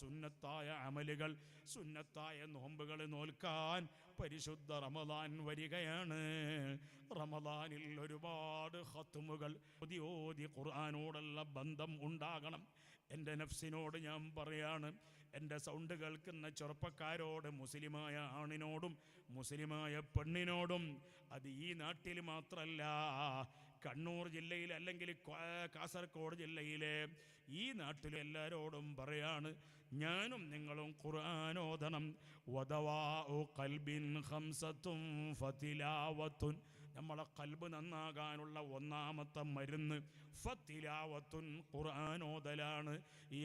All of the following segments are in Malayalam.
സുന്നത്തായ അമലുകൾ സുന്നത്തായ നോമ്പുകൾ നോൽക്കാൻ പരിശുദ്ധ റമദാൻ വരികയാണ്. റമദാനിൽ ഒരുപാട് ഹത്തുമുകൾ ഓതി ഖുർആാനോടുള്ള ബന്ധം ഉണ്ടാകണം. എന്റെ നഫ്സിനോട് ഞാൻ പറയാണ് എന്റെ സൗണ്ട് കേൾക്കുന്ന ചെറുപ്പക്കാരോട് മുസ്ലിമായ ആണിനോടും മുസ്ലിമായ പെണ്ണിനോടും അത് ഈ നാട്ടിൽ മാത്രമല്ല കണ്ണൂർ ജില്ലയിൽ അല്ലെങ്കിൽ കാസർഗോഡ് ജില്ലയിലെ ഈ നാട്ടിലെ എല്ലാവരോടും പറയാണ് ഞാനും നിങ്ങളും ഖുർആാനോദനം വദവാ കൽബിൻ ഹംസത്തും ഫതിലാവത്തുൻ. നമ്മളെ കൽബ് നന്നാകാനുള്ള ഒന്നാമത്തെ മരുന്ന് ഫത്തിലാവത്തുൻ ഖുർആാനോദലാണ്.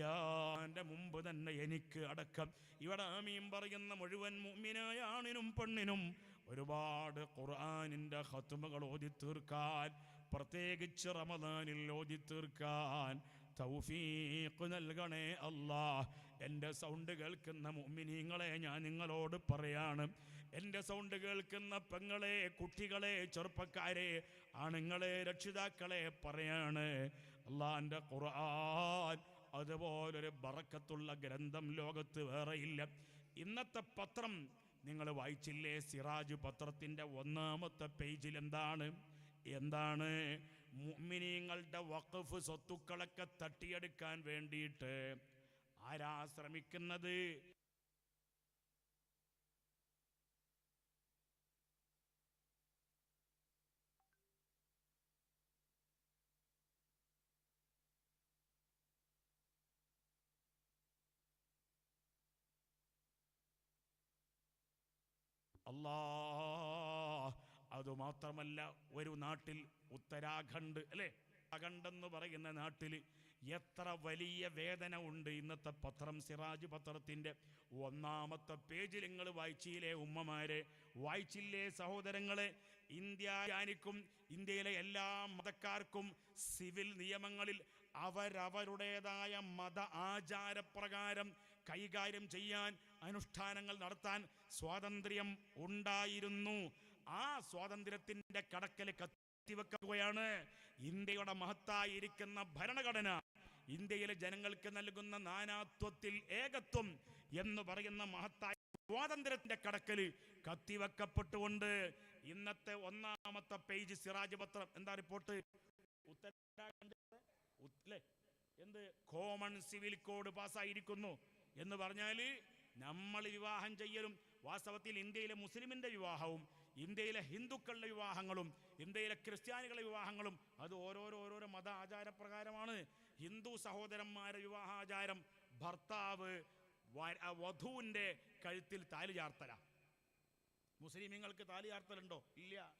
യാന്റെ മുമ്പ് തന്നെ എനിക്ക് അടക്കം. ഇവിടെ ആമീൻ പറയുന്ന മുഴുവൻ മുമ്മിനായ ആണിനും പെണ്ണിനും ഒരുപാട് ഖുർആാനിന്റെ ഹത്തുമകൾ ഓതി തീർക്കാൻ പ്രത്യേകിച്ച് റമദാനിൽ ഓതി തീർക്കാൻ തൗഫീഖ് നൽകണേ അല്ലാ എന്റെ സൗണ്ട് കേൾക്കുന്ന മുഅ്മിനീങ്ങളെ ഞാൻ നിങ്ങളോട് പറയാണ്. എന്റെ സൗണ്ട് കേൾക്കുന്ന പെങ്ങളെ കുട്ടികളെ ചെറുപ്പക്കാരെ ആണുങ്ങളെ രക്ഷിതാക്കളെ പറയാണ്. അള്ളാന്റെ ഖുർആൻ അതുപോലൊരു ബറക്കത്തുള്ള ഗ്രന്ഥം ലോകത്ത് വേറെയില്ല. ഇന്നത്തെ പത്രം നിങ്ങൾ വായിച്ചില്ലേ? സിറാജ് പത്രത്തിന്റെ ഒന്നാമത്തെ പേജിൽ എന്താണ് എന്താണ് മുഅ്മിനീങ്ങളുടെ വഖഫ് സ്വത്തുക്കളൊക്കെ തട്ടിയെടുക്കാൻ വേണ്ടിയിട്ട് ആരാ ശ്രമിക്കുന്നത്? അല്ലാ അതുമാത്രമല്ല ഒരു നാട്ടിൽ ഉത്തരാഖണ്ഡ് അല്ലേ? ഉത്തരാഖണ്ഡ് എന്ന് പറയുന്ന നാട്ടിൽ എത്ര വലിയ വേദന ഉണ്ട്. ഇന്നത്തെ പത്രം സിറാജ് പത്രത്തിന്റെ ഒന്നാമത്തെ പേജിൽ നിങ്ങൾ വായിച്ചില്ലേ ഉമ്മമാരെ? വായിച്ചില്ലേ സഹോദരങ്ങളെ? ഇന്ത്യയാനിക്കും ഇന്ത്യയിലെ എല്ലാ മതക്കാർക്കും സിവിൽ നിയമങ്ങളിൽ അവരവരുടേതായ മത ആചാരപ്രകാരം കൈകാര്യം ചെയ്യാൻ അനുഷ്ഠാനങ്ങൾ നടത്താൻ സ്വാതന്ത്ര്യം ഉണ്ടായിരുന്നു. ആ സ്വാതന്ത്ര്യത്തിന്റെ കടക്കൽ കത്തിവെക്കുകയാണ് ഇന്ത്യയുടെ മഹത്തായിരിക്കുന്ന ഭരണഘടന. ഇന്ത്യയിലെ ജനങ്ങൾക്ക് നൽകുന്ന നാനാത്വത്തിൽ ഏകത്വം എന്ന് പറയുന്ന മഹത്തായ സ്വാതന്ത്ര്യത്തിന്റെ കടക്കൽ കത്തിവെക്കപ്പെട്ടുകൊണ്ട് ഇന്നത്തെ ഒന്നാമത്തെ പേജ് സിറാജ് പത്രം എന്താ റിപ്പോർട്ട്? എന്ത്? കോമൺ സിവിൽ കോഡ് പാസ്സായിരിക്കുന്നു എന്ന് പറഞ്ഞാൽ നമ്മൾ വിവാഹം ചെയ്യലും വാസ്തവത്തിൽ ഇന്ത്യയിലെ മുസ്ലിമിന്റെ വിവാഹവും ഇന്ത്യയിലെ ഹിന്ദുക്കളുടെ വിവാഹങ്ങളും ഇന്ത്യയിലെ ക്രിസ്ത്യാനികളുടെ വിവാഹങ്ങളും അത് ഓരോരോ ഓരോരോ മത ആചാരപ്രകാരമാണ്. ഹിന്ദു സഹോദരന്മാരുടെ വിവാഹാചാരം ഭർത്താവ് വധുവിന്റെ കഴുത്തിൽ താലി ചാർത്തല. മുസ്ലിമീങ്ങൾക്ക് താലി ചാർത്തലുണ്ടോ? ഇല്ല.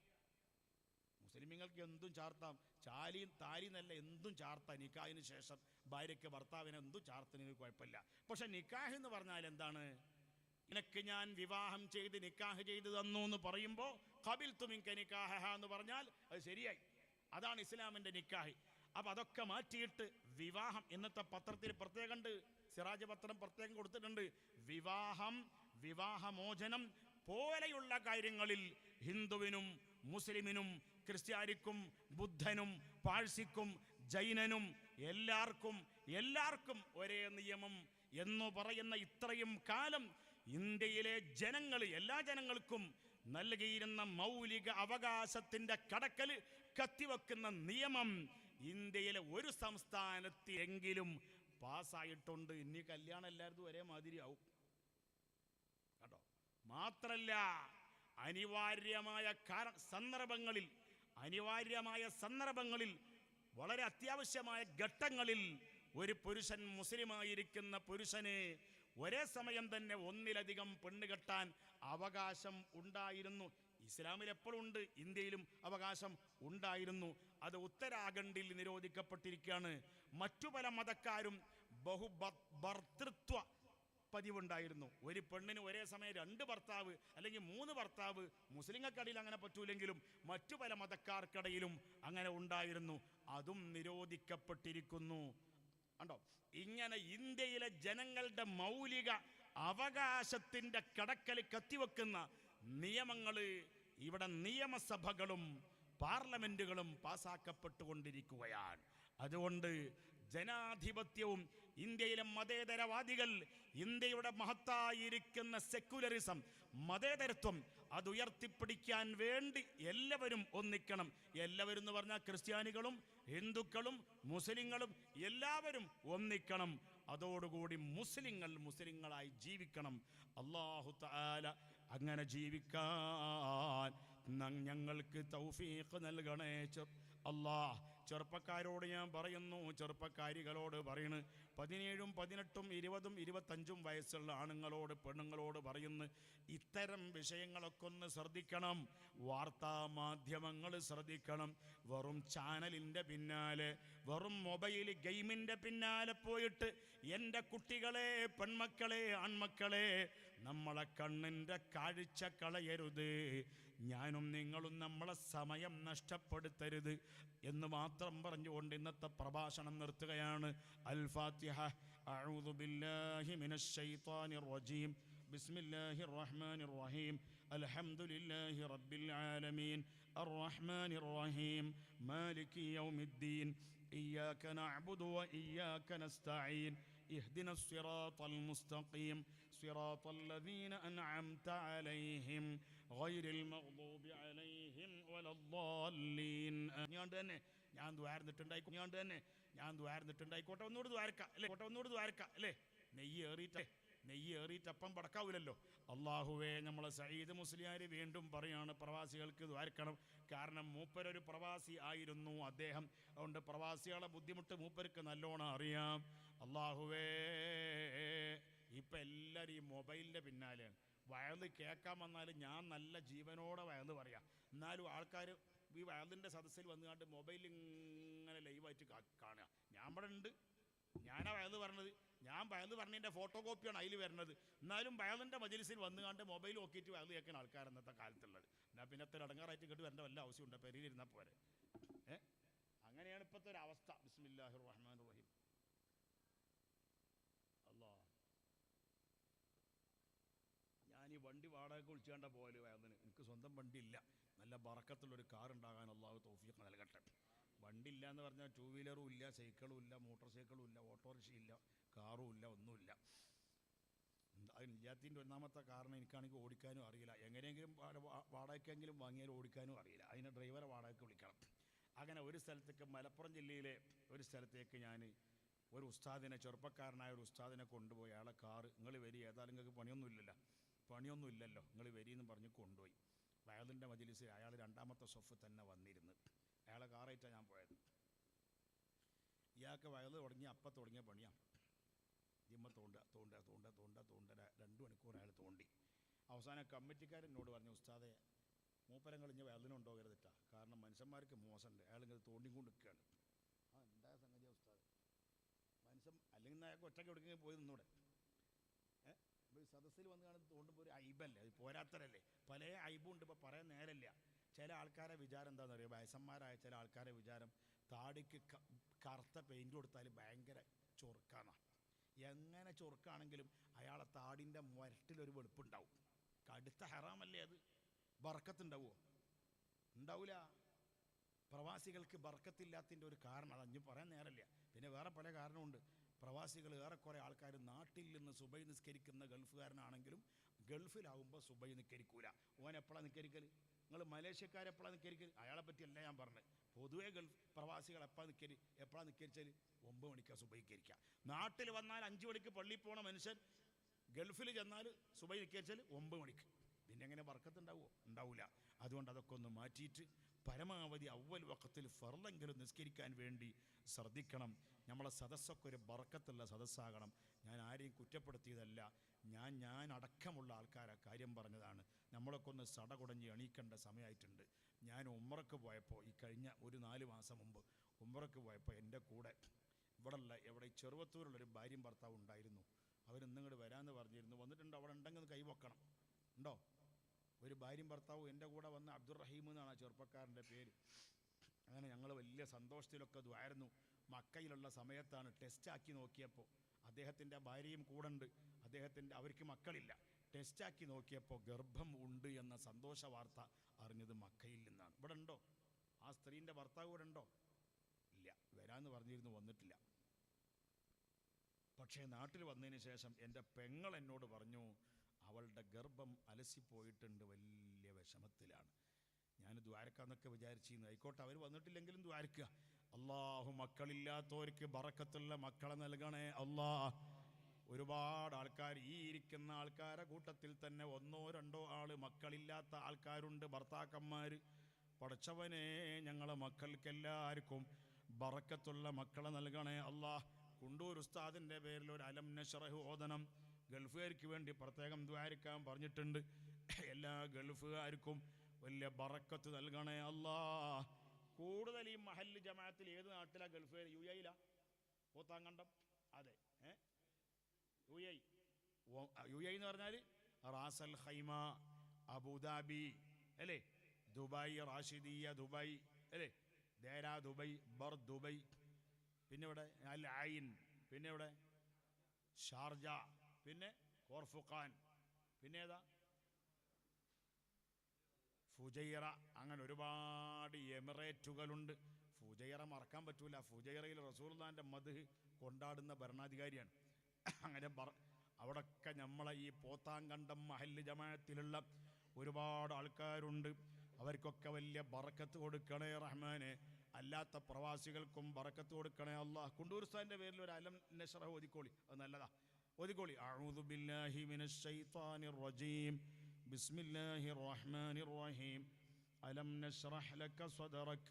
മുസ്ലിമീങ്ങൾക്ക് എന്തും ചാർത്താം. ചാലിയും താലിന്നല്ല എന്തും ചാർത്താം. നിക്കാഹിന് ശേഷം ഭാര്യയ്ക്ക് ഭർത്താവിനെ എന്തും ചാർത്തുന്നതിന് കുഴപ്പമില്ല. പക്ഷെ നിക്കാഹ് എന്ന് പറഞ്ഞാൽ എന്താണ്? നിനക്ക് ഞാൻ വിവാഹം ചെയ്ത് നിക്കാഹ് ചെയ്ത് തന്നു എന്ന് പറയുമ്പോൾ കബിൽ തുമിങ്ക നിക്കാഹ എന്ന് പറഞ്ഞാൽ അത് ശരിയായി. അതാണ് ഇസ്ലാമിന്റെ നിക്കാഹ്. അപ്പം അതൊക്കെ മാറ്റിയിട്ട് വിവാഹം ഇന്നത്തെ പത്രത്തിൽ പ്രത്യേകമുണ്ട് സിറാജ് പത്രം പ്രത്യേകം കൊടുത്തിട്ടുണ്ട്. വിവാഹം വിവാഹമോചനം പോലെയുള്ള കാര്യങ്ങളിൽ ഹിന്ദുവിനും മുസ്ലിമിനും ക്രിസ്ത്യാനിക്കും ബുദ്ധനും പാഴ്സിക്കും ജൈനനും എല്ലാവർക്കും എല്ലാവർക്കും ഒരേ നിയമം എന്ന് പറയുന്ന ഇത്രയും കാലം ഇന്ത്യയിലെ ജനങ്ങൾ എല്ലാ ജനങ്ങൾക്കും നൽകിയിരുന്ന മൗലിക അവകാശത്തിന്റെ കടക്കൽ കത്തിവെക്കുന്ന നിയമം ഇന്ത്യയിലെ ഒരു സംസ്ഥാനത്ത് എങ്കിലും പാസ്സായിട്ടുണ്ട്. ഇനി കല്യാണം എല്ലാവർക്കും ഒരേ മാതിരി ആവും. കേട്ടോ? മാത്രല്ല അനിവാര്യമായ സന്ദർഭങ്ങളിൽ അനിവാര്യമായ സന്ദർഭങ്ങളിൽ വളരെ അത്യാവശ്യമായ ഘട്ടങ്ങളിൽ ഒരു പുരുഷൻ മുസ്ലിമായിരിക്കുന്ന പുരുഷന് ഒരേ സമയം തന്നെ ഒന്നിലധികം പെണ്ണ് കെട്ടാൻ അവകാശം ഉണ്ടായിരുന്നു. ഇസ്ലാമിൽ എപ്പോഴും ഉണ്ട് ഇന്ത്യയിലും അവകാശം ഉണ്ടായിരുന്നു. അത് ഉത്തരാഖണ്ഡിൽ നിരോധിക്കപ്പെട്ടിരിക്കുകയാണ്. മറ്റു പല മതക്കാരും ബഹു ഭർത്തൃത്വ പതിവുണ്ടായിരുന്നു. ഒരു പെണ്ണിന് ഒരേ സമയം രണ്ട് ഭർത്താവ് അല്ലെങ്കിൽ മൂന്ന് ഭർത്താവ് മുസ്ലിങ്ങൾക്കിടയിൽ അങ്ങനെ പറ്റൂലെങ്കിലും മറ്റു പല മതക്കാർക്കിടയിലും അങ്ങനെ ഉണ്ടായിരുന്നു. അതും നിരോധിക്കപ്പെട്ടിരിക്കുന്നു. കണ്ടോ? ഇങ്ങനെ ഇന്ത്യയിലെ ജനങ്ങളുടെ മൗലിക അവകാശത്തിന്റെ കടക്കൽ കത്തിവെക്കുന്ന നിയമങ്ങൾ ഇവിടെ നിയമസഭകളും പാർലമെന്റുകളും പാസാക്കപ്പെട്ടുകൊണ്ടിരിക്കുകയാണ്. അതുകൊണ്ട് ജനാധിപത്യവും ഇന്ത്യയിലെ മതേതരവാദികൾ ഇന്ത്യയുടെ മഹത്തായിരിക്കുന്ന സെക്യുലറിസം മതേതരത്വം അത് ഉയർത്തിപ്പിടിക്കാൻ വേണ്ടി എല്ലാവരും ഒന്നിക്കണം. എല്ലാവരും എന്ന് പറഞ്ഞാൽ ക്രിസ്ത്യാനികളും ഹിന്ദുക്കളും മുസ്ലിങ്ങളും എല്ലാവരും ഒന്നിക്കണം. അതോടുകൂടി മുസ്ലിങ്ങൾ മുസ്ലിങ്ങളായി ജീവിക്കണം. അള്ളാഹു താല അങ്ങനെ ജീവിക്കാൻ ഞങ്ങൾക്ക് തൗഫീഖ് നൽകണേ അല്ലാ ചെറുപ്പക്കാരോട് ഞാൻ പറയുന്നു ചെറുപ്പക്കാരികളോട് പറയണ്. പതിനേഴും പതിനെട്ടും ഇരുപതും ഇരുപത്തഞ്ചും വയസ്സുള്ള ആണുങ്ങളോട് പെണ്ണുങ്ങളോട് പറയുന്നു ഇത്തരം വിഷയങ്ങളൊക്കെ ഒന്ന് ശ്രദ്ധിക്കണം. വാർത്താ മാധ്യമങ്ങൾ ശ്രദ്ധിക്കണം. വെറും ചാനലിന്റെ പിന്നാലെ വെറും മൊബൈൽ ഗെയിമിന്റെ പിന്നാലെ പോയിട്ട് എന്റെ കുട്ടികളെ പെൺമക്കളെ ആൺമക്കളെ നമ്മളെ കണ്ണിൻ്റെ കാഴ്ച കളയരുത് ഞാനും നിങ്ങളും നമ്മളെ സമയം നഷ്ടപ്പെടുത്തരുത് എന്ന് മാത്രം പറഞ്ഞുകൊണ്ട് ഇന്നത്തെ പ്രഭാഷണം നിർത്തുകയാണ് അൽ ഫാത്തിഹ അഊദു ബില്ലാഹി മിനശ് ശൈത്താനിർ റജീം ബിസ്മില്ലാഹിർ റഹ്മാനിർ റഹീം അൽഹംദുലില്ലാഹി റബ്ബിൽ ആലമീൻ الرحمن الرحيم مالك يوم الدين إياك نعبد وإياك نستعين اهدنا الصراط المستقيم صراط الذين أنعمت عليهم غير المغضوب عليهم ولا الضالين ഞാൻ തന്നെ ഞാൻ ദ്വാരന്നിട്ടുണ്ടായിക്കോ ഞാൻ തന്നെ ഞാൻ ദ്വാരന്നിട്ടുണ്ടായിക്കോട്ടെ ഒന്നുകൂടി ദ്വാരക്ക അല്ലേ കോട്ടെ ഒന്നുകൂടി ദ്വാരക്ക അല്ലേ നെയ്യ് ഏറിയിട്ട് നെയ്യ് ഏറിയിട്ട് അപ്പം പടക്കാവില്ലല്ലോ അള്ളാഹുവേ നമ്മളെ സയ്യിദ് മുസ്ലിയാർ വീണ്ടും പറയാണ് പ്രവാസികൾക്ക് ദ്വാരക്കണം കാരണം മൂപ്പരൊരു പ്രവാസി ആയിരുന്നു അദ്ദേഹം അതുകൊണ്ട് പ്രവാസികളെ ബുദ്ധിമുട്ട് മൂപ്പർക്ക് നല്ലോണം അറിയാം അള്ളാഹുവേ ഇപ്പം ഈ മൊബൈലിന്റെ പിന്നാലെയാണ് വയൽ കേൾക്കാൻ വന്നാൽ ഞാൻ നല്ല ജീവനോടെ വയൽ പറയാം. എന്നാലും ആൾക്കാർ ഈ വയലിന്റെ സദസ്സിൽ വന്നുകൊണ്ട് മൊബൈൽ ഇങ്ങനെ ലൈവായിട്ട് കാണുക. ഞാൻ ഇവിടെ ഉണ്ട്. ഞാനാ വയൽ പറഞ്ഞത്. ഞാൻ വയൽ പറഞ്ഞതിന്റെ ഫോട്ടോ കോപ്പിയാണ് അതിൽ വരുന്നത്. എന്നാലും വയലിന്റെ മജലിസിൽ വന്നുകൊണ്ട് മൊബൈൽ നോക്കിയിട്ട് വയൽ കേൾക്കുന്ന ആൾക്കാർ ഇന്നത്തെ കാലത്തുള്ളത്. എന്നാൽ പിന്നെ അത്ര അടങ്ങാറായിട്ട് ഇങ്ങോട്ട് വരേണ്ട വല്ല ആവശ്യമുണ്ട്? പെരിയിലിരുന്നാൽ പോരെ. ഏ? അങ്ങനെയാണ് ഇപ്പോഴത്തെ ഒരു അവസ്ഥ. ബിസ്മില്ലാഹിർ റഹ്മാൻ റഹീം അല്ലാ ഞാൻ ഈ വണ്ടി വാടകയ്ക്ക് വിളിച്ചാണ്ട പോലും അതിന് എനിക്ക് സ്വന്തം വണ്ടി ഇല്ല നല്ല ബറക്കത്തുള്ളൊരു കാർ ഉണ്ടാകാൻ അള്ളാഹു തൗഫീഖ് നൽകട്ടെ. വണ്ടി ഇല്ല എന്ന് പറഞ്ഞാൽ ടൂ വീലറും ഇല്ല സൈക്കിളും ഇല്ല മോട്ടോർ സൈക്കിളും ഇല്ല ഓട്ടോറിക്ഷ ഇല്ല കാറും ഇല്ല ഒന്നുമില്ല അതില്ലാത്തിന്റെ ഒന്നാമത്തെ കാരണം എനിക്കാണെങ്കിൽ ഓടിക്കാനും അറിയില്ല. എങ്ങനെയെങ്കിലും വാടകയ്ക്കെങ്കിലും വാങ്ങിയാൽ ഓടിക്കാനും അറിയില്ല. അതിന് ഡ്രൈവറെ വാടകയ്ക്ക് വിളിക്കണം. അങ്ങനെ ഒരു സ്ഥലത്തേക്ക് മലപ്പുറം ജില്ലയിലെ ഒരു സ്ഥലത്തേക്ക് ഞാൻ ഒരു ഉസ്താദിനെ ചെറുപ്പക്കാരനായ ഒരു ഉസ്താദിനെ കൊണ്ടുപോയി. അയാളെ കാറ് നിങ്ങൾ വരി ഏതായാലും നിങ്ങൾക്ക് പണിയൊന്നും ഇല്ലല്ലോ. പണിയൊന്നും ഇല്ലല്ലോ. നിങ്ങൾ വരിയെന്ന് പറഞ്ഞ് കൊണ്ടുപോയി. വയലിന്റെ മജിലിസിൽ അയാൾ രണ്ടാമത്തെ സൊഫ് തന്നെ വന്നിരുന്ന്. അയാളെ കാറായിട്ടാണ് ഞാൻ പോയത്. ഇയാൾക്ക് വയൽ തുടങ്ങി അപ്പം തുടങ്ങിയ പണിയാണ് ജിമ്മ തോണ്ട തോണ്ട തോണ്ട തോണ്ട തോണ്ട രണ്ട് മണിക്കൂർ അയാൾ തോണ്ടി. അവസാനം കമ്മിറ്റിക്കാരൻ എന്നോട് പറഞ്ഞു ഉസ്താദെ മൂപ്പരങ്ങൾ ഇഞ്ഞ വയലിനുണ്ടോ കരുതിട്ടാ കാരണം മനുഷ്യന്മാർക്ക് മോശമുണ്ട്. അയാൾ ഇങ്ങനെ തോണ്ടിക്കൊണ്ട് നിൽക്കുകയാണ് ആ എന്താ ഉസ്താദ്? മനുഷ്യൻ അല്ലെങ്കിൽ അയാൾക്ക് ഒറ്റയ്ക്ക് എവിടെയെങ്കിലും പോയി നിന്നൂടെ? സദസ്സിൽ വന്ന് കാണുന്നത് തോണ്ടുമ്പോൾ ഒരു ഐബല്ലേ അത് പോരാത്തരല്ലേ പല ഉണ്ട് ഇപ്പോൾ പറയാൻ നേരല്ല ചില ആൾക്കാരെ വിചാരം എന്താണെന്ന് അറിയുക വയസ്സന്മാരായ ചില ആൾക്കാരെ വിചാരം താടിക്ക് കറുത്ത പെയിന്റ് കൊടുത്താൽ ഭയങ്കര ചൊറുക്കാന്നാ എങ്ങനെ ചൊറുക്കാണെങ്കിലും അയാളെ താടിന്റെ മുരട്ടിലൊരു വെളുപ്പുണ്ടാവും. കടുത്ത ഹറാമല്ലേ അത്? ബർക്കത്തുണ്ടാവുമോ ഉണ്ടാവില്ല പ്രവാസികൾക്ക് ബർക്കത്തില്ലാത്തതിന്റെ ഒരു കാരണം അത് അഞ്ഞ് പറയാൻ നേരമില്ല. പിന്നെ വേറെ പല കാരണമുണ്ട്. പ്രവാസികൾ ഏറെക്കുറെ ആൾക്കാർ നാട്ടിൽ നിന്ന് സുബൈ നിസ്കരിക്കുന്ന ഗൾഫുകാരനാണെങ്കിലും ഗൾഫിലാവുമ്പോൾ സുബൈ നിസ്കരിക്കൂല. ഓൻ എപ്പോഴാണ് നിസ്കരിക്കൽ നിങ്ങൾ മലേഷ്യക്കാരെപ്പോഴാണ് നിസ്കരിക്കൽ അയാളെ പറ്റിയല്ല ഞാൻ പറഞ്ഞത്. പൊതുവേ ഗൾഫ് പ്രവാസികൾ എപ്പോഴാണ് നിൽക്കൽ എപ്പോഴാണ് നിസ്കരിച്ചാൽ ഒമ്പത് മണിക്കാണ് സുബൈക്കരിക്കുക നാട്ടിൽ വന്നാൽ അഞ്ച് മണിക്ക് പള്ളിയിൽ പോണ മനുഷ്യൻ ഗൾഫിൽ ചെന്നാൽ സുബൈ നിസ്കരിച്ചാൽ ഒമ്പത് മണിക്ക്. പിന്നെ എങ്ങനെ വർക്കത്തുണ്ടാവുമോ ഉണ്ടാവില്ല അതുകൊണ്ട് അതൊക്കെ ഒന്ന് മാറ്റിയിട്ട് പരമാവധി അവൽ വക്കത്തിൽ ഫറലെങ്കിലും നിസ്കരിക്കാൻ വേണ്ടി ശ്രദ്ധിക്കണം. നമ്മളെ സദസ്സൊക്കെ ഒരു ബറക്കത്തുള്ള സദസ്സാകണം. ഞാൻ ആരെയും കുറ്റപ്പെടുത്തിയതല്ല. ഞാൻ ഞാൻ അടക്കമുള്ള ആൾക്കാരെ കാര്യം പറഞ്ഞതാണ്. നമ്മളൊക്കെ ഒന്ന് സടകുടഞ്ഞ് എണീക്കേണ്ട സമയമായിട്ടുണ്ട് ഞാൻ ഉമ്മറക്ക് പോയപ്പോൾ ഈ കഴിഞ്ഞ ഒരു നാല് മാസം മുമ്പ് ഉമ്മറക്ക് പോയപ്പോൾ എന്റെ കൂടെ ഇവിടെയുള്ള എവിടെ ചെറുവത്തൂരുള്ളൊരു ഭാര്യയും ഭർത്താവ് ഉണ്ടായിരുന്നു. അവരിന്നിങ്ങോട്ട് വരാമെന്ന് പറഞ്ഞിരുന്നു. വന്നിട്ടുണ്ട്. അവിടെ ഉണ്ടെങ്കിൽ കൈവക്കണം ഉണ്ടോ? ഒരു ഭാര്യയും ഭർത്താവും എന്റെ കൂടെ വന്ന അബ്ദുറഹീം എന്നാണ് ആ ചെറുപ്പക്കാരന്റെ പേര്. അങ്ങനെ ഞങ്ങൾ വലിയ സന്തോഷത്തിലൊക്കെ ദ്വായിരുന്നു മക്കയിലുള്ള സമയത്താണ് ടെസ്റ്റാക്കി നോക്കിയപ്പോൾ അദ്ദേഹത്തിന്റെ ഭാര്യയും കൂടെ ഉണ്ട് അദ്ദേഹത്തിന്റെ അവർക്ക് മക്കളില്ല. ടെസ്റ്റാക്കി നോക്കിയപ്പോൾ ഗർഭം ഉണ്ട് എന്ന സന്തോഷ വാർത്ത അറിഞ്ഞത് മക്കയിൽ നിന്നാണ്. ഇവിടെ ഉണ്ടോ? ആ സ്ത്രീന്റെ ഭർത്താവ് ഇവിടെ ഉണ്ടോ? ഇല്ല വരാമെന്ന് പറഞ്ഞിരുന്നു വന്നിട്ടില്ല. പക്ഷേ നാട്ടിൽ വന്നതിന് ശേഷം എന്റെ പെങ്ങൾ എന്നോട് പറഞ്ഞു അവളുടെ ഗർഭം അലസിപ്പോയിട്ടുണ്ട് വലിയ വിഷമത്തിലാണ്. ഞാൻ ദ്വാരക്കാന്നൊക്കെ വിചാരിച്ചിരുന്നു. ആയിക്കോട്ടെ അവർ വന്നിട്ടില്ലെങ്കിലും ദ്വാരക്കുക അള്ളാഹു മക്കളില്ലാത്തവർക്ക് ബറക്കത്തുള്ള മക്കളെ നൽകണേ അള്ളാ ഒരുപാട് ആൾക്കാർ ഈ ഇരിക്കുന്ന ആൾക്കാരെ കൂട്ടത്തിൽ തന്നെ ഒന്നോ രണ്ടോ ആൾ മക്കളില്ലാത്ത ആൾക്കാരുണ്ട് ഭർത്താക്കന്മാർ പഠിച്ചവനെ ഞങ്ങളെ മക്കൾക്കെല്ലാവർക്കും ബറക്കത്തുള്ള മക്കളെ നൽകണേ അള്ളാഹ് കുണ്ടൂർ ഉസ്താദിന്റെ പേരിൽ ഒരു അലം നഷറഹ് ഓദനം ഗൾഫുകാർക്ക് വേണ്ടി പ്രത്യേകം ദ്വാരിക്കാൻ പറഞ്ഞിട്ടുണ്ട്. എല്ലാ ഗൾഫുകാർക്കും വലിയ ബറക്കത്ത് നൽകണേ അല്ലാ. കൂടുതൽ ഈ മഹല്ല് ജമാഅത്തിൽ ഏത് നാട്ടിലാ ഗൾഫുകാർ യു എയിലാ പോത്താങ്കണ്ടം? അതെ യു എ യു. എ എന്ന് പറഞ്ഞാൽ Ras al Khaimah Abu Dhabi അല്ലേ? ദുബായ് റാഷിദിയ ദുബായ് അല്ലേ? ദേരാ ദുബൈ ബർ ദുബൈ പിന്നെ ഇവിടെ അൽ ഐൻ. പിന്നെ ഇവിടെ ഷാർജ. പിന്നെ കോർഫുഖാൻ. പിന്നെ ഏതാ? ഫുജൈറ. അങ്ങനെ ഒരുപാട് എമിറേറ്റുകളുണ്ട്. ഫുജൈറ മറക്കാൻ പറ്റൂല. ഫുജൈറയിൽ റസൂൽദാന്റെ മധു കൊണ്ടാടുന്ന ഭരണാധികാരിയാണ്. അങ്ങനെ അവിടൊക്കെ നമ്മളെ ഈ പോത്താങ്കണ്ടം മഹല്ല് ജമാഅത്തിലുള്ള ഒരുപാട് ആൾക്കാരുണ്ട്. അവർക്കൊക്കെ വലിയ ബറക്കത്ത് കൊടുക്കണേ റഹ്മാനെ. അല്ലാത്ത പ്രവാസികൾക്കും ബറക്കത്ത് കൊടുക്കണേ അള്ളാഹ്. കുണ്ടൂർ സ്ഥാന്റെ പേരിൽ ഒരു അലം നഷറ ഓതിക്കോളി. അത് നല്ലതാ. ഓതിക്കോളി അഊദു ബില്ലാഹി മിനശ് ശൈത്താനിർ റജീം ബിസ്മില്ലാഹിർ റഹ്മാനിർ റഹീം അലം നശ്റഹ് ലക صدرك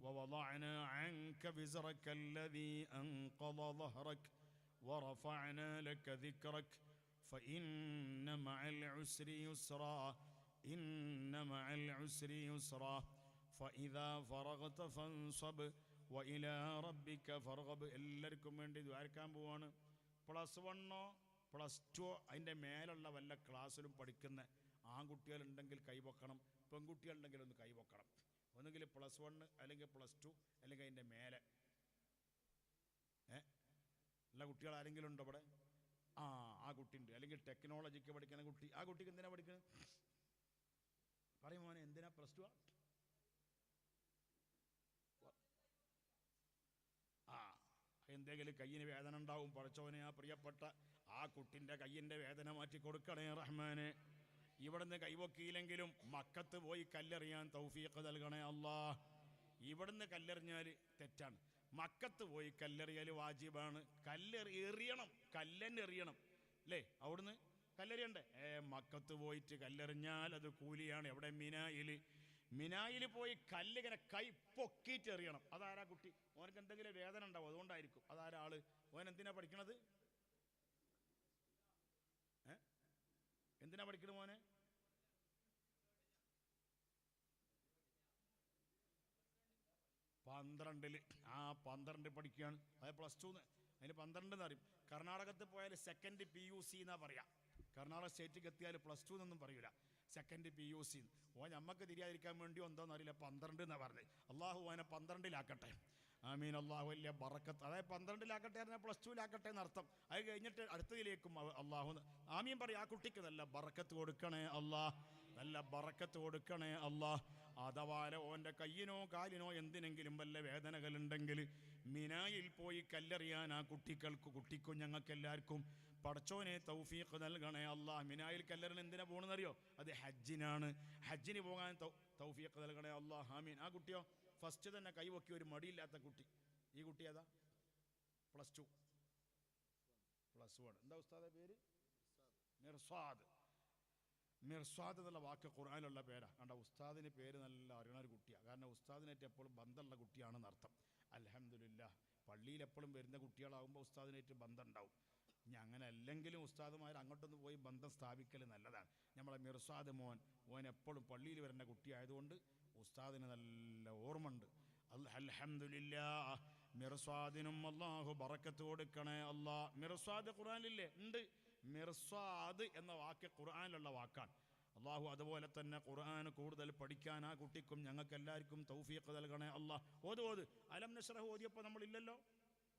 ووضعنا عنك وزرك الذي أنقض ظهرك ورفعنا لك ذكرك فإن مع العسر يسرا إن مع العسر يسرا فإذا فرغت فانصب وإلى ربك فارغب എല്ലാവർക്കും വേണ്ടി ദ്വാരക്കാൻ പോവാണ് പ്ലസ് വണ്ണോ പ്ലസ് ടു അതിന്റെ മേലുള്ള വല്ല ക്ലാസ്സിലും പഠിക്കുന്ന ആൺകുട്ടികളുണ്ടെങ്കിൽ കൈവക്കണം പെൺകുട്ടികളുണ്ടെങ്കിൽ ഒന്ന് കൈവക്കണം ഒന്നുകിൽ പ്ലസ് വണ്ണ് അല്ലെങ്കിൽ പ്ലസ് ടു അല്ലെങ്കിൽ അതിന്റെ മേലെ. ഏ? കുട്ടികൾ ആരെങ്കിലും ഉണ്ടോ അവിടെ? ആ ആ കുട്ടി ഉണ്ട്. അല്ലെങ്കിൽ ടെക്നോളജിക്ക് പഠിക്കുന്ന കുട്ടി. ആ കുട്ടിക്ക് എന്തിനാണ് പഠിക്കുന്നത് പറയും മോനെ എന്തിനാ പ്ലസ് ടു ആ? എന്തെങ്കിലും കയ്യിന് വേദന ഉണ്ടാവും പഠിച്ചവനെ ആ പ്രിയപ്പെട്ട ആ കുട്ടിന്റെ കയ്യിന്റെ വേദന മാറ്റി കൊടുക്കണേ റഹ്മാനെ. ഇവിടുന്ന് കൈവക്കിയില്ലെങ്കിലും മക്കത്ത് പോയി കല്ലെറിയാൻ തൗഫീഖ് നൽകണേ അള്ളാ ഇവിടുന്ന് കല്ലെറിഞ്ഞാൽ തെറ്റാണ്. മക്കത്ത് പോയി കല്ലെറിയൽ വാജിബാണ്. കല്ലെറി എറിയണം. കല്ലെന്നെ എറിയണം. അല്ലേ അവിടുന്ന് കല്ലെറിയണ്ടേ? ഏ മക്കത്ത് പോയിട്ട് കല്ലെറിഞ്ഞാൽ അത് കൂലിയാണ്. എവിടെ? മിനായിൽ മിനായിൽ പോയി കല്ലിങ്ങനെ കൈ പൊക്കിയിട്ട് എറിയണം. അതാരാ കുട്ടി? ഓനക്ക് എന്തെങ്കിലും വേദന ഉണ്ടാവും അതുകൊണ്ടായിരിക്കും. അതാരാ ആൾ? ഓൻ എന്തിനാ പഠിക്കണത്? എന്തിനാ പഠിക്കണത് മോനെ? പന്ത്രണ്ടിൽ ആ പന്ത്രണ്ട് പഠിക്കുകയാണ്. അതായത് പ്ലസ് ടു അതിന് പന്ത്രണ്ട് എന്ന് അറിയും കർണാടകത്തിൽ പോയാൽ സെക്കൻഡ് പി യു സി എന്നാ പറയാ. കർണാടക സ്റ്റേറ്റിൽ എത്തിയാൽ പ്ലസ് ടു എന്നൊന്നും പറയൂല. സെക്കൻഡ് പി യു സി ഓ നമ്മക്ക് തിരിയാതിരിക്കാൻ വേണ്ടി എന്താണെന്ന് അറിയില്ല. പന്ത്രണ്ട് എന്നാ പറഞ്ഞത്. അള്ളാഹു അവനെ പന്ത്രണ്ടിലാക്കട്ടെ. ആമീൻ. അള്ളാഹു വലിയ ബറക്കത്ത്. അതായത് പന്ത്രണ്ടിലാക്കട്ടെ പറഞ്ഞാൽ പ്ലസ് ടുവിലാക്കട്ടെ എന്നർത്ഥം അത് കഴിഞ്ഞിട്ട് അടുത്തതിലേക്കും അള്ളാഹു ആമീൻ പറയും ആ കുട്ടിക്ക് നല്ല ബറക്കത്ത് കൊടുക്കണേ അള്ളാഹ്. നല്ല ബറക്കത്ത് കൊടുക്കണേ അള്ളാഹ്. അഥവാല ഓന്റെ കയ്യിനോ കാലിനോ എന്തിനെങ്കിലും വല്ല വേദനകളുണ്ടെങ്കിൽ മിനായിൽ പോയി കല്ലെറിയാൻ ആ കുട്ടികൾക്ക് കുട്ടിക്കും ഞങ്ങൾക്ക് എല്ലാവർക്കും പടച്ചോനെ തൗഫീഖ് നൽകണേ. അള്ളാഹ് മിനായിൽ കല്ലെറിന് എന്തിനാ പോകണമെന്നറിയോ അത് ഹജ്ജിനാണ്. ഹജ്ജിന് പോകാൻ തൗഫീഖ് നൽകണേ. അള്ളാഹ് ഹാമീൻ ആ കുട്ടിയോ ഫസ്റ്റ് തന്നെ കൈവക്കി ഒരു മടിയില്ലാത്ത കുട്ടി. ഈ കുട്ടി ഏതാ? പ്ലസ് ടു പ്ലസ് വൺ എന്താ ഉസ്താദ പേര്? മിർസാദ്. മിർസാദ് വാക്ക് ഖുർആാനുള്ള പേരാണ് കണ്ട ഉസ്താദിന് പേര് നല്ല അറിയണ ഒരു കുട്ടിയാണ് കാരണം ഉസ്താദിനായിട്ട് എപ്പോഴും ബന്ധമുള്ള കുട്ടിയാണെന്ന് അർത്ഥം. അലഹമില്ല പള്ളിയിൽ എപ്പോഴും വരുന്ന കുട്ടികളാകുമ്പോൾ ഉസ്താദിനായിട്ട് ബന്ധം ഉണ്ടാവും. ഇനി അങ്ങനെ അല്ലെങ്കിലും ഉസ്താദുമാർ അങ്ങോട്ടൊന്ന് പോയി ബന്ധം സ്ഥാപിക്കൽ നല്ലതാണ്. നമ്മളെ മിർസാദ് മോൻ മോൻ എപ്പോഴും പള്ളിയിൽ വരുന്ന കുട്ടിയായതുകൊണ്ട് ഉസ്താദിന് നല്ല ഓർമ്മ ഉണ്ട് അൽഹംദുലില്ലാ. മിർസാദിനും അള്ളാഹു ബറക്കത്ത് കൊടുക്കണേ അല്ലാ മിർസാദ് ഖുറാനില്ലേ ഉണ്ട്. മിർസാദ് എന്ന വാക്ക് ഖുർആനിലുള്ള വാക്കാണ് അള്ളാഹു അതുപോലെ തന്നെ ഖുർആൻ കൂടുതൽ പഠിക്കാൻ ആ കുട്ടിക്കും ഞങ്ങൾക്ക് എല്ലാവർക്കും തൗഫീഖ് നൽകണേ അള്ളാഹ് ഓത് ഓത് അലം നഷ്റഹ് ഓതിയപ്പോൾ നമ്മളില്ലല്ലോ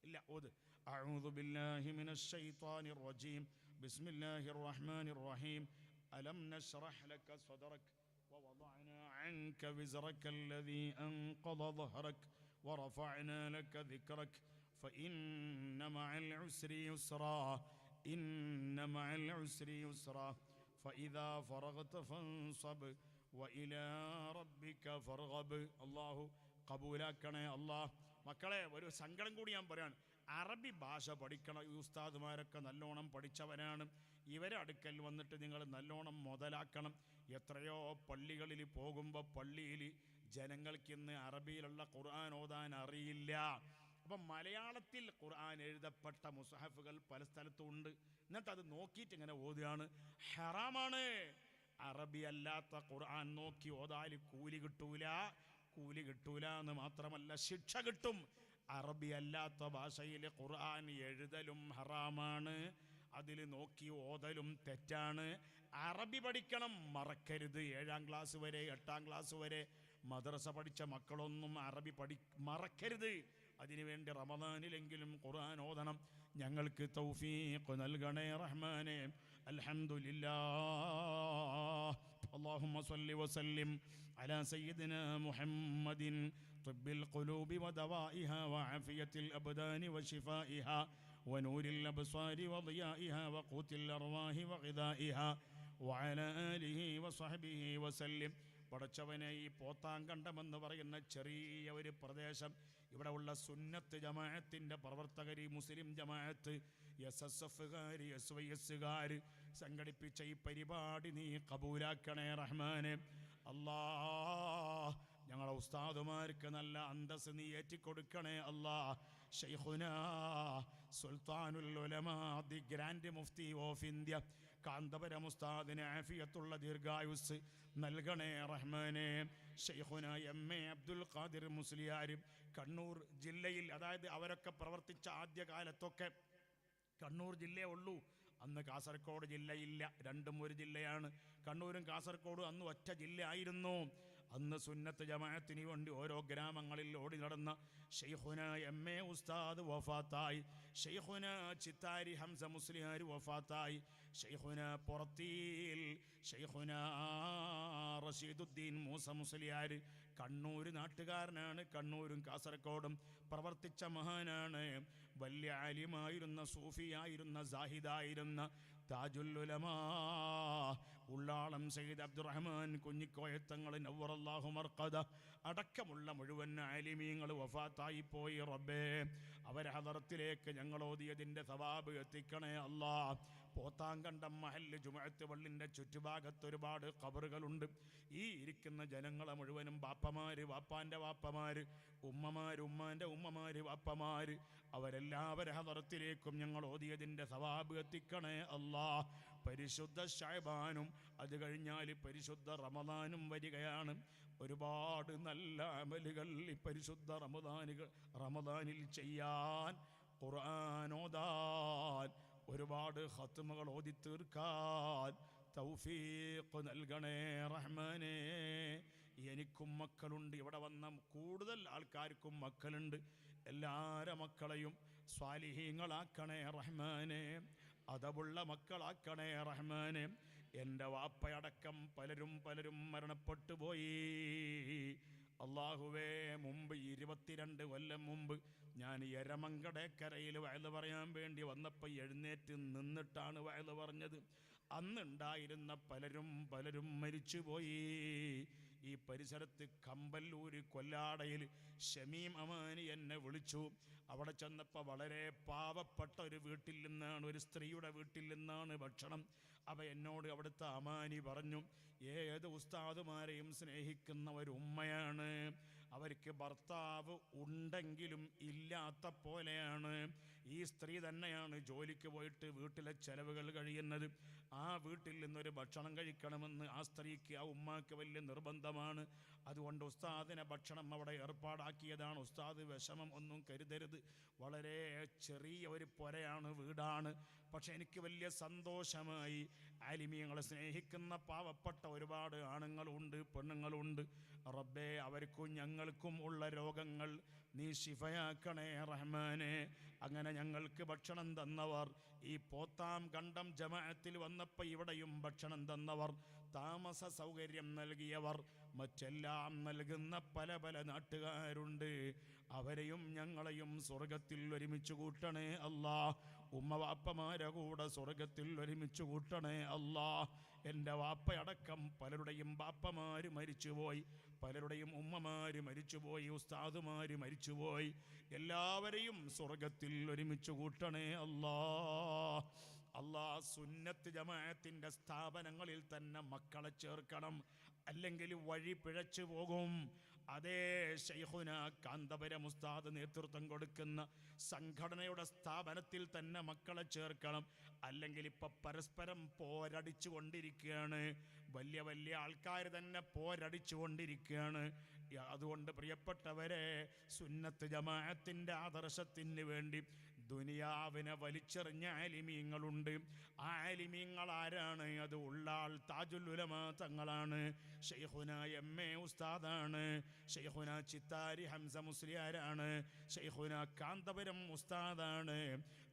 ഇല്ല ഓത് അഊദു ബില്ലാഹി മിനശ് ശൈത്വാനിർ റജീം ബിസ്മില്ലാഹിർ റഹ്മാനിർ റഹീം അലം നഷ്റഹ് ലക സദറക് ووضعنا عنك وزرك الذي أنقض ظهرك ورفعنا لك ذكرك فإن مع العسر يسرا إن مع العسر يسرا فإذا فرغت فانصب وإلى ربك فارغب الله കബൂലാക്കണേ അള്ളാഹ് മക്കളെ ഒരു സങ്കടം കൂടി ഞാൻ പറയാണ് അറബി ഭാഷ പഠിക്കണം ഈ ഉസ്താദുമാരൊക്കെ നല്ലോണം പഠിച്ചവരാണ് ഇവരെ അടുക്കൽ വന്നിട്ട് നിങ്ങൾ നല്ലോണം മുതലാക്കണം എത്രയോ പള്ളികളിൽ പോകുമ്പോൾ പള്ളിയിൽ ജനങ്ങൾക്ക് ഇന്ന് അറബിയിലുള്ള ഖുർആൻ ഓതാൻ അറിയില്ല അപ്പം മലയാളത്തിൽ ഖുർആൻ എഴുതപ്പെട്ട മുസഹഫുകൾ പല സ്ഥലത്തും ഉണ്ട്. എന്നിട്ട് അത് നോക്കിയിട്ട് ഇങ്ങനെ ഓതുകയാണ്. ഹറാമാണ്. അറബി അല്ലാത്ത ഖുർആൻ നോക്കി ഓതാൽ കൂലി കിട്ടൂല. കൂലി കിട്ടൂല എന്ന് മാത്രമല്ല ശിക്ഷ കിട്ടും. അറബി അല്ലാത്ത ഭാഷയിൽ ഖുർആൻ എഴുതലും ഹറാമാണ്. അതിൽ നോക്കി ഓതലും തെറ്റാണ്. അറബി പഠിക്കണം മറക്കരുത്. ഏഴാം ക്ലാസ് വരെ എട്ടാം ക്ലാസ് വരെ മദ്രസ പഠിച്ച മക്കളൊന്നും അറബി പഠി മറക്കരുത്. അതിനുവേണ്ടി റമദാനിലെങ്കിലും ഖുർആൻ ഓതണം ഞങ്ങൾക്ക് തൗഫീഖ് നൽകണേ റഹ്മാനെ അൽഹംദുലില്ലാ اللهم صل وسلم على سيدنا محمد طب القلوب ودوائها وعافية الأبدان وشفائها ونور الأبصار وضيائها وقوت الأرواح وغذائها وعلى آله وصحبه وسلم പടച്ചവനെ ഈ പോത്താങ്കണ്ടമെന്ന് പറയുന്ന ചെറിയ ഒരു പ്രദേശം ഇവിടെ ഉള്ള സുന്നത്ത് ജമാഅത്തിന്റെ പ്രവർത്തകർ മുസ്ലിം ജമാഅത്ത് എസ് എസ് എഫുകാർ എസ് വൈ എസ്സുകാർ സംഘടിപ്പിച്ച ഈ പരിപാടി നീ കബൂലാക്കണേ റഹ്മാനെ. അല്ലാ ഞങ്ങളെ ഉസ്താദുമാർക്ക് നല്ല അന്തസ് നീ ഏറ്റിക്കൊടുക്കണേ അല്ലാ. Shaikhuna Sultanul Ulama the grand mufti of India. Kanthapuram ഉസ്താദിന് ആഫിയത്തുള്ള ദീർഘായുസ് നൽകണേ റഹ്മാനെ. ഷെയ്ഖുന എം എ അബ്ദുൽ ഖാദിർ മുസ്ലിയാർ കണ്ണൂർ ജില്ലയിൽ അതായത് അവരൊക്കെ പ്രവർത്തിച്ച ആദ്യകാലത്തൊക്കെ കണ്ണൂർ ജില്ലയേ ഉള്ളൂ. അന്ന് കാസർഗോഡ് ജില്ലയില്ല രണ്ടും ഒരു ജില്ലയാണ്. കണ്ണൂരും കാസർഗോഡും അന്ന് ഒറ്റ ജില്ല ആയിരുന്നു അന്ന് സുന്നത്ത് ജമാഅത്തിന് വേണ്ടി ഓരോ ഗ്രാമങ്ങളിൽ ഓടി നടന്ന ഷെയ്ഖുന എം എ ഉസ്താദ് വഫാത്തായി. ഷെയ്ഖുന ചിത്താരി ഹംസ മുസ്ലിഹാർ വഫാത്തായി. ഷെയ്ഖുന പുറത്തിയിൽ ഷെയ്ഖുന റഷീദുദ്ദീൻ മൂസ മുസ്ലിയാർ കണ്ണൂർ നാട്ടുകാരനാണ് കണ്ണൂരും കാസർഗോഡും പ്രവർത്തിച്ച മഹാനാണ്. വലിയ ആലിമായിരുന്ന സൂഫിയായിരുന്ന സാഹിദായിരുന്ന താജുല്ലുലമാ ഉള്ളാളം സയ്യിദ് അബ്ദുറഹ്മാൻ കുഞ്ഞിക്കോയത്തങ്ങൾ നവറല്ലാഹു മർക്കദ. അടക്കമുള്ള മുഴുവൻ ആലിമീങ്ങൾ വഫാത്തായി പോയി റബ്ബേ. അവരെ ഹദറത്തിലേക്ക് ഞങ്ങൾ ഓതിയതിന്റെ സവാബ് എത്തിക്കണേ അല്ലാ പോത്താങ്കണ്ടം മഹല്ല് ജുമഴത്ത് പള്ളിന്റെ ചുറ്റുഭാഗത്ത് ഒരുപാട് കബറുകളുണ്ട് ഈ ഇരിക്കുന്ന ജനങ്ങളെ മുഴുവനും ബാപ്പമാര് വാപ്പാന്റെ വാപ്പമാര് ഉമ്മമാര് ഉമ്മാന്റെ ഉമ്മമാർ വാപ്പമാര് അവരെല്ലാവരെ ഹദറത്തിലേക്കും ഞങ്ങൾ ഓതിയതിന്റെ സവാബ് എത്തിക്കണേ അല്ലാ. പരിശുദ്ധ ഷൈബാനും അത് കഴിഞ്ഞാൽ പരിശുദ്ധ റമദാനും വരികയാണ്. ഒരുപാട് നല്ല അമലുകൾ ഈ പരിശുദ്ധ റമദാനുകൾ റമദാനിൽ ചെയ്യാൻ ഖുർആാനോദാൻ ഒരുപാട് ഹത്തുമകൾ ഓതി തീർക്കാൻ തൗഫീഖ് നൽകണേ റഹ്മാനേ. എനിക്കും മക്കളുണ്ട്. ഇവിടെ വന്ന കൂടുതൽ ആൾക്കാർക്കും മക്കളുണ്ട്. എല്ലാര മക്കളെയും സ്വാലിഹീങ്ങളാക്കണേ റഹ്മാനെ. അതവുള്ള മക്കളാക്കണേ റഹ്മാനെ. എന്റെ വാപ്പയടക്കം പലരും പലരും മരണപ്പെട്ടു പോയി. അള്ളാഹുവേ മുമ്പ് ഇരുപത്തിരണ്ട് കൊല്ലം മുമ്പ് ഞാൻ എരമങ്കടക്കരയിൽ വയൽ പറയാൻ വേണ്ടി വന്നപ്പോൾ എഴുന്നേറ്റ് നിന്നിട്ടാണ് വയൽ പറഞ്ഞത്. അന്നുണ്ടായിരുന്ന പലരും പലരും മരിച്ചുപോയി. ഈ പരിസരത്ത് കമ്പല്ലൂര് കൊല്ലാടയിൽ ഷമീം അമാനി എന്നെ വിളിച്ചു. അവിടെ ചെന്നപ്പോൾ വളരെ പാവപ്പെട്ട ഒരു വീട്ടിൽ നിന്നാണ് ഒരു സ്ത്രീയുടെ വീട്ടിൽ നിന്നാണ് ഭക്ഷണം. അവ എന്നോട് അവിടുത്തെ അമാനി പറഞ്ഞു ഏത് ഉസ്താദുമാരെയും സ്നേഹിക്കുന്ന ഒരു ഉമ്മയാണ്. അവർക്ക് ഭർത്താവ് ഉണ്ടെങ്കിലും ഇല്ലാത്ത പോലെയാണ്. ഈ സ്ത്രീ തന്നെയാണ് ജോലിക്ക് പോയിട്ട് വീട്ടിലെ ചെലവുകൾ കഴിയുന്നത്. ആ വീട്ടിൽ നിന്നൊരു ഭക്ഷണം കഴിക്കണമെന്ന് ആ സ്ത്രീക്ക് ആ ഉമ്മാക്ക് വലിയ നിർബന്ധമാണ്. അതുകൊണ്ട് ഉസ്താദിനെ ഭക്ഷണം അവിടെ ഏർപ്പാടാക്കിയതാണ്. ഉസ്താദ് വിഷമം ഒന്നും കരുതരുത്. വളരെ ചെറിയ ഒരു പൊരയാണ് വീടാണ്. പക്ഷെ എനിക്ക് വലിയ സന്തോഷമായി. ആലിമീങ്ങളെ സ്നേഹിക്കുന്ന പാവപ്പെട്ട ഒരുപാട് ആണുങ്ങളുണ്ട് പെണ്ണുങ്ങളുണ്ട്. റബ്ബേ അവർക്കും ഞങ്ങൾക്കും ഉള്ള രോഗങ്ങൾ നീ ശിഫയാക്കണേ റഹ്മാനെ. അങ്ങനെ ഞങ്ങൾക്ക് ഭക്ഷണം തന്നവർ. ഈ പോത്താം കണ്ടം ജമാഅത്തിൽ വന്നപ്പോൾ ഇവിടെയും ഭക്ഷണം തന്നവർ. താമസ സൗകര്യം നൽകിയവർ. മറ്റെല്ലാം നൽകുന്ന പല പല നാട്ടുകാരുണ്ട്. അവരെയും ഞങ്ങളെയും സ്വർഗത്തിൽ ഒരുമിച്ച് കൂട്ടണേ അല്ലാ ഉമ്മ വാപ്പമാരെ കൂടെ സ്വർഗത്തിൽ ഒരുമിച്ച് കൂട്ടണേ അല്ലാ. എന്റെ വാപ്പയടക്കം പലരുടെയും ബാപ്പമാര് മരിച്ചുപോയി പലരുടെയും ഉമ്മമാര് മരിച്ചുപോയി ഉസ്താദുമാര് മരിച്ചുപോയി. എല്ലാവരെയും സ്വർഗത്തിൽ ഒരുമിച്ച് കൂട്ടണേ അല്ലാ. അള്ളാ സുന്നത്ത് ജമാഅത്തിന്റെ സ്ഥാപനങ്ങളിൽ തന്നെ മക്കളെ ചേർക്കണം. അല്ലെങ്കിൽ വഴി പിഴച്ചു പോകും. അതേ ഷെയ്ഖുന കാന്തപുര മുസ്താദ് നേതൃത്വം കൊടുക്കുന്ന സംഘടനയുടെ സ്ഥാപനത്തിൽ തന്നെ മക്കളെ ചേർക്കണം. അല്ലെങ്കിൽ ഇപ്പൊ പരസ്പരം പോരടിച്ചു കൊണ്ടിരിക്കുകയാണ് വലിയ വലിയ ആൾക്കാർ തന്നെ പോരടിച്ചു കൊണ്ടിരിക്കുകയാണ് അതുകൊണ്ട് പ്രിയപ്പെട്ടവരെ സുന്നത്ത് ജമാഅത്തിന്റെ ആദർശത്തിന് വേണ്ടി ദുനിയാവിനെ വലിച്ചെറിഞ്ഞ ആലിമീങ്ങളുണ്ട്. ആലിമീങ്ങൾ ആരാണ് അത് ഉള്ളാൾ താജുൽ ഉലമ തങ്ങളാണ്. ഷെയ്ഹുന എം എ ഉസ്താദാണ്. ഷെയ്ഹുന ചിത്താരി ഹംസ മുസ്ലിയാരാണ്. ഷെയ്ഹുന കാന്തപുരം ഉസ്താദാണ്.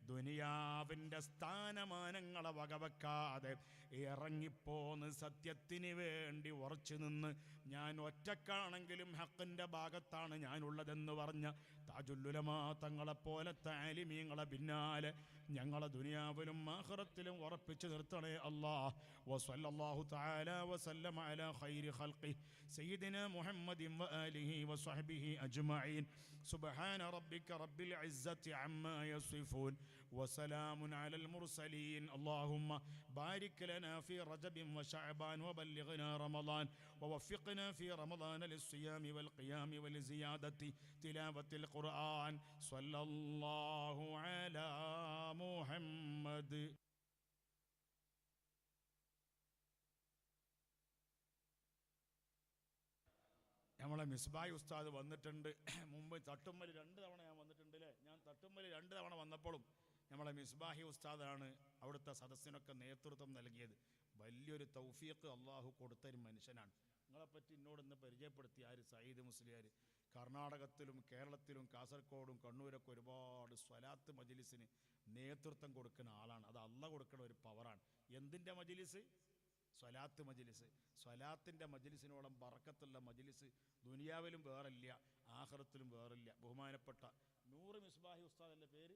ദുനിയാവിന്റെ സ്ഥാനമാനങ്ങളെ വകവെക്കാതെ ഇറങ്ങിപ്പോന്ന് സത്യത്തിന് വേണ്ടി ഉറച്ചു നിന്ന് ഞാൻ ഒറ്റക്കാണെങ്കിലും ഹക്കിന്റെ ഭാഗത്താണ് ഞാനുള്ളതെന്ന് പറഞ്ഞ താജുല്ലുലമാ തങ്ങളെ പോലത്തെ ആലിമീങ്ങളെ പിന്നാലെ ഞങ്ങളെ ദുനിയാവിലും ആഖിറത്തിലും ഉറപ്പിച്ചു നിർത്തണേ അല്ലാ. വസല്ലല്ലാഹു താല വസല്ലമ അലാ ഖൈരി ഖൽഖി സയ്യിദിന മുഹമ്മദിൻ വആലിഹി വസ്വഹ്ബിഹി അജ്മഈൻ. സുബ്ഹാന റബ്ബിക റബ്ബിൽ ഇസ്സത്തി അമ്മാ യസിഫൂൻ. وسلام على المرسلين اللهم بارك لنا في رجب وشعبان وبلغنا رمضان ووفقنا في رمضان للصيام والقيام ولزيادة تلاوة القرآن صلى الله على محمد നമ്മളെ മിസ്ബായ് ഉസ്താദ് വന്നിട്ടുണ്ട് മുമ്പ് തട്ടുമ്മൽ രണ്ട് തവണ ഞാൻ വന്നിട്ടുണ്ട് അല്ലേ ഞാൻ തട്ടുമ്മൽ രണ്ട് തവണ വന്നപ്പോഴും നമ്മളെ മിസ്ബാഹി ഉസ്താദാണ് അവിടുത്തെ സദസ്സിനൊക്കെ നേതൃത്വം നൽകിയത്. വലിയൊരു തൗഫീഖ് അള്ളാഹു കൊടുത്തൊരു മനുഷ്യനാണ്. നിങ്ങളെപ്പറ്റി ഒന്ന് പരിചയപ്പെടുത്തിയ ആര്? സയ്യിദ് മുസ്ലിയാർ കർണാടകത്തിലും കേരളത്തിലും കാസർഗോഡും കണ്ണൂരൊക്കെ ഒരുപാട് സ്വലാത്ത് മജിലിസിന് നേതൃത്വം കൊടുക്കുന്ന ആളാണ്. അത് അള്ള കൊടുക്കുന്ന ഒരു പവറാണ്. എന്തിന്റെ മജിലിസ്? സ്വലാത്ത് മജിലിസ്. സ്വലാത്തിന്റെ മജിലിസിനോളം ബറക്കത്തുള്ള മജിലിസ് ദുനിയാവിലും വേറില്ല ആഹ്റത്തിലും വേറില്ല. ബഹുമാനപ്പെട്ട നൂറ് മിസ്ബാഹി ഉസ്താദല്ലേ പേര്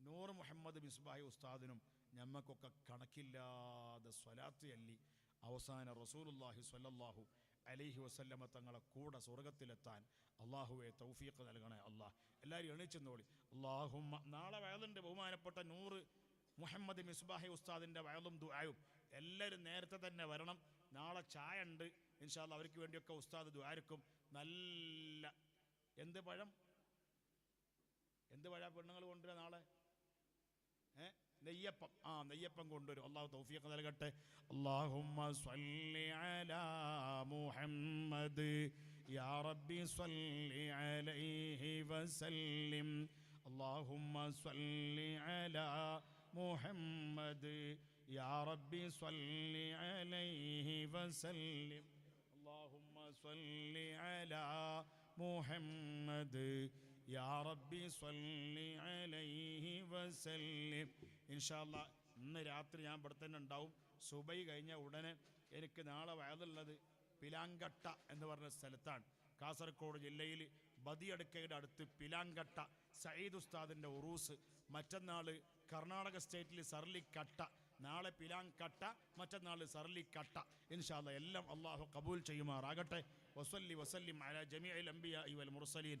നൂറ് മുഹമ്മദ് മിസ്ബാഹി ഉസ്താദിനും ഞമ്മക്കൊക്കെ കണക്കില്ലാതെ സ്വലാത്ത് അല്ലി അവസാന റസൂലുല്ലാഹി സ്വല്ലല്ലാഹു അലൈഹി വസല്ലമ തങ്ങളെ കൂടെ സ്വർഗത്തിലെത്താൻ അള്ളാഹുവെ തൗഫീഖ് നൽകണേ അള്ളാഹ്. എല്ലാവരും എണീച്ചെന്നോളി. അള്ളാഹുമ്മ നാളെ വയലുണ്ട് ബഹുമാനപ്പെട്ട നൂറ് മുഹമ്മദ് മിസ്ബാഹി ഉസ്താദിന്റെ വയലും ദുആയും എല്ലാവരും നേരത്തെ തന്നെ വരണം. നാളെ ചായ ഉണ്ട് ഇൻഷാല്ല അവർക്ക് വേണ്ടിയൊക്കെ ഉസ്താദ് ദുആർക്കും നല്ല എന്ത് പഴം? എന്ത് പഴ പെണ്ണുങ്ങൾ കൊണ്ടുവരാ നാളെ? നെയ്യപ്പം. ആ നെയ്യപ്പം കൊണ്ടുവരും. അള്ളാഹു തൗഫീഖ് നൽകട്ടെ. അള്ളാഹുമ്മ സല്ലി അലാ മുഹമ്മദ്. യാ റബ്ബി സ്വല്ലി അലൈഹി വസല്ലിം. അള്ളാഹുമ്മ സ്വല്ലി അലാ മുഹമ്മദ്. യാ റബ്ബി സ്വല്ലി അലൈഹി വസല്ലിം. അള്ളാഹുമ്മ സ്വല്ലി അലാ മുഹമ്മദ്. يا ربي صل عليه وسلم ان شاء الله ഇന്ന് രാത്രി ഞാൻ ഇവിടെ തന്നെ ഉണ്ടാവും. സുബൈ കഴിഞ്ഞ ഉടനെ എനിക്ക് നാളെ വയതുള്ളത് പിലാങ്കട്ട എന്ന് പറഞ്ഞ സ്ഥലത്താണ്. കാസർഗോഡ് ജില്ലയിൽ ബദിയടുക്കയുടെ അടുത്ത് പിലാങ്കട്ട സയ്യിദ് ഉസ്താദിന്റെ ഉറൂസ് മറ്റന്നാൾ കർണാടക സ്റ്റേറ്റിൽ സർലിക്കട്ട നാളെ പിലാങ്കട്ട മറ്റന്നാൾ സർലിക്കട്ട. ഇൻഷാല്ല എല്ലാം അള്ളാഹു കബൂൽ ചെയ്യുമാറാകട്ടെ. വസല്ലി വസല്ലിം അല ജമീഅൽ അംബിയ ഇവൽ മുർസലീൻ.